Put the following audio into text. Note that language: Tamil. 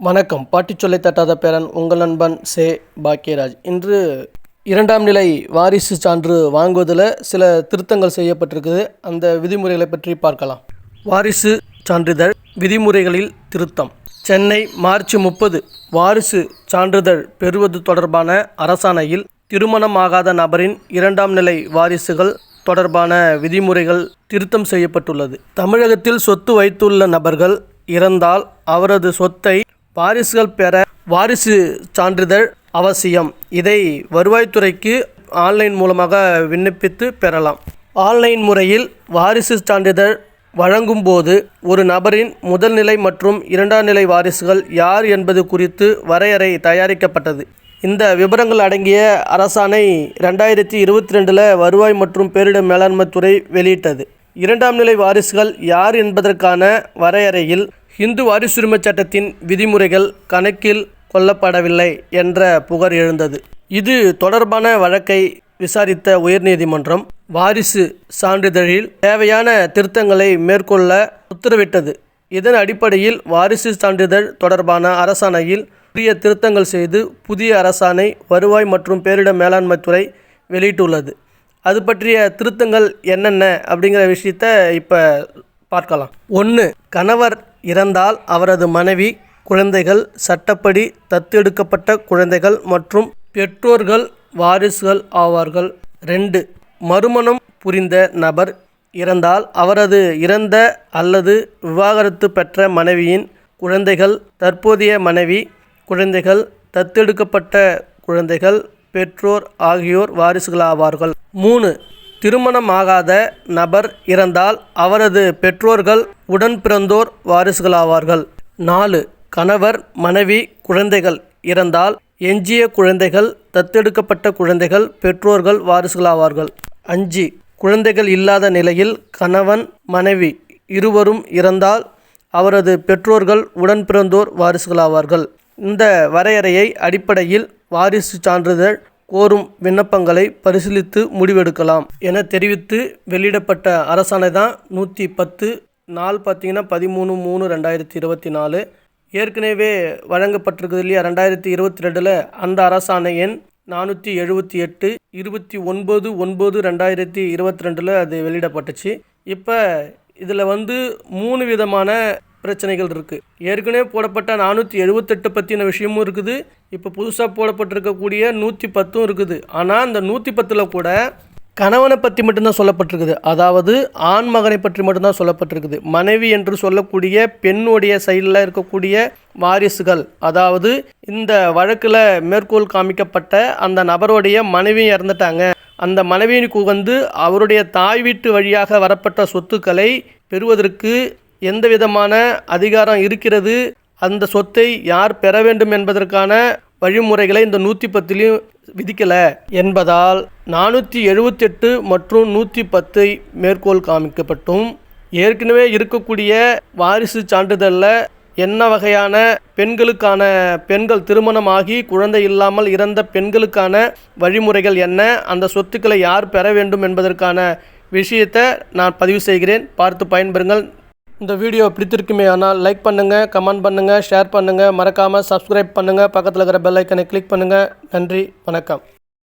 வணக்கம். பாட்டி சொல்லை தட்டாத பேரன் உங்கள் நண்பன் சே. பாக்கியராஜ். இன்று இரண்டாம் நிலை வாரிசு சான்று வாங்குவதில் சில திருத்தங்கள் செய்யப்பட்டிருக்குது. அந்த விதிமுறைகளை பற்றி பார்க்கலாம். வாரிசு சான்றிதழ் விதிமுறைகளில் திருத்தம். சென்னை மார்ச் முப்பது வாரிசு சான்றிதழ் பெறுவது தொடர்பான அரசாணையில் திருமணமாகாத நபரின் இரண்டாம் நிலை வாரிசுகள் தொடர்பான விதிமுறைகள் திருத்தம் செய்யப்பட்டுள்ளது. தமிழகத்தில் சொத்து வைத்துள்ள நபர்கள் இறந்தால் அவரது சொத்தை வாரிசுகள் பெற வாரிசு சான்றிதழ் அவசியம். இதை வருவாய்த்துறைக்கு ஆன்லைன் மூலமாக விண்ணப்பித்து பெறலாம். ஆன்லைன் முறையில் வாரிசு சான்றிதழ் வழங்கும்போது ஒரு நபரின் முதல் நிலை மற்றும் இரண்டாம் நிலை வாரிசுகள் யார் என்பது குறித்து வரையறை தயாரிக்கப்பட்டது. இந்த விவரங்கள் அடங்கிய அரசாணை ரெண்டாயிரத்தி இருபத்தி ரெண்டில் வருவாய் மற்றும் பேரிடர் மேலாண்மை துறை வெளியிட்டது. இரண்டாம் நிலை வாரிசுகள் யார் என்பதற்கான வரையறையில் இந்து வாரிசுரிமை சட்டத்தின் விதிமுறைகள் கணக்கில் கொள்ளப்படவில்லை என்ற புகார் எழுந்தது. இது தொடர்பான வழக்கை விசாரித்த உயர்நீதிமன்றம் வாரிசு சான்றிதழில் தேவையான திருத்தங்களை மேற்கொள்ள உத்தரவிட்டது. இதன் அடிப்படையில் வாரிசு சான்றிதழ் தொடர்பான அரசாணையில் புதிய திருத்தங்கள் செய்து புதிய அரசாணை வருவாய் மற்றும் பேரிடர் மேலாண்மை துறை வெளியிட்டுள்ளது. அது பற்றிய திருத்தங்கள் என்னென்ன அப்படிங்கிற விஷயத்த இப்போ பார்க்கலாம். ஒன்று கணவர் இறந்தால் அவரது மனைவி குழந்தைகள் சட்டப்படி தத்தெடுக்கப்பட்ட குழந்தைகள் மற்றும் பெற்றோர்கள் வாரிசுகள் ஆவார்கள். ரெண்டு மறுமணம் புரிந்த நபர் இறந்தால் அவரது இறந்த அல்லது விவாகரத்து பெற்ற மனைவியின் குழந்தைகள் தற்போதைய மனைவி குழந்தைகள் தத்தெடுக்கப்பட்ட குழந்தைகள் பெற்றோர் ஆகியோர் வாரிசுகளாவார்கள். மூணு திருமணமாகாத நபர் இறந்தால் அவரது பெற்றோர்கள் உடன் பிறந்தோர் வாரிசுகளாவார்கள். நாலு கணவர் மனைவி குழந்தைகள் இறந்தால் எஞ்சிய குழந்தைகள் தத்தெடுக்கப்பட்ட குழந்தைகள் பெற்றோர்கள் வாரிசுகளாவார்கள். அஞ்சு குழந்தைகள் இல்லாத நிலையில் கணவன் மனைவி இருவரும் இறந்தால் அவரது பெற்றோர்கள் உடன் பிறந்தோர் வாரிசுகளாவார்கள். இந்த வரையறையை அடிப்படையில் வாரிசு சான்றிதழ் கோரும் விண்ணப்பங்களை பரிசீலித்து முடிவெடுக்கலாம் என தெரிவித்து வெளியிடப்பட்ட அரசாணை தான் நூற்றி பத்து நாள் பார்த்திங்கன்னா பதிமூணு மூணு ரெண்டாயிரத்தி இருபத்தி நாலு. ஏற்கனவே வழங்கப்பட்டிருக்குது இல்லையா? ரெண்டாயிரத்தி இருபத்தி ரெண்டில் அந்த அரசாணை எண் நானூற்றி எழுபத்தி எட்டு இருபத்தி ஒன்பது ஒன்பது ரெண்டாயிரத்தி இருபத்தி ரெண்டில் அது வெளியிடப்பட்டுச்சு. இப்போ இதில் வந்து மூணு விதமான பிரச்சனைகள் இருக்குது ஏற்கனவே போடப்பட்ட நானூற்றி எழுபத்தெட்டு பற்றின விஷயமும் இருக்குது. இப்போ புதுசாக போடப்பட்டிருக்கக்கூடிய நூற்றி பத்தும் இருக்குது. ஆனால் அந்த நூற்றி பத்தில் கூட கணவனை பற்றி மட்டும்தான் சொல்லப்பட்டிருக்குது. அதாவது ஆண் மகனை பற்றி மட்டும்தான் சொல்லப்பட்டிருக்குது. மனைவி என்று சொல்லக்கூடிய பெண்ணுடைய சைடில் இருக்கக்கூடிய வாரிசுகள் அதாவது இந்த வழக்கில் மேற்கோள் காமிக்கப்பட்ட அந்த நபருடைய மனைவி இறந்துட்டாங்க. அந்த மனைவியினுக்கு வந்து அவருடைய தாய் வீட்டு வழியாக வரப்பட்ட சொத்துக்களை பெறுவதற்கு எந்த விதமான அதிகாரம் இருக்கிறது அந்த சொத்தை யார் பெற வேண்டும் என்பதற்கான வழிமுறைகளை இந்த நூற்றி பத்துலேயும் விதிக்கலை என்பதால் நானூற்றி எழுபத்தெட்டு மற்றும் நூற்றி பத்தை மேற்கோள் காமிக்கப்பட்டும். ஏற்கனவே இருக்கக்கூடிய வாரிசு சான்றிதழில் என்ன வகையான பெண்களுக்கான பெண்கள் திருமணமாகி குழந்தை இல்லாமல் இறந்த பெண்களுக்கான வழிமுறைகள் என்ன அந்த சொத்துக்களை யார் பெற வேண்டும் என்பதற்கான விஷயத்தை நான் பதிவு செய்கிறேன். பார்த்து பயன்பெறுங்கள். இந்த வீடியோ பிடித்திருக்குமே ஆனால் லைக் பண்ணுங்கள் கமெண்ட் பண்ணுங்கள் ஷேர் பண்ணுங்கள் மறக்காமல் சப்ஸ்கிரைப் பண்ணுங்கள் பக்கத்தில் இருக்கிற பெல் ஐக்கனை கிளிக் பண்ணுங்கள் நன்றி வணக்கம்.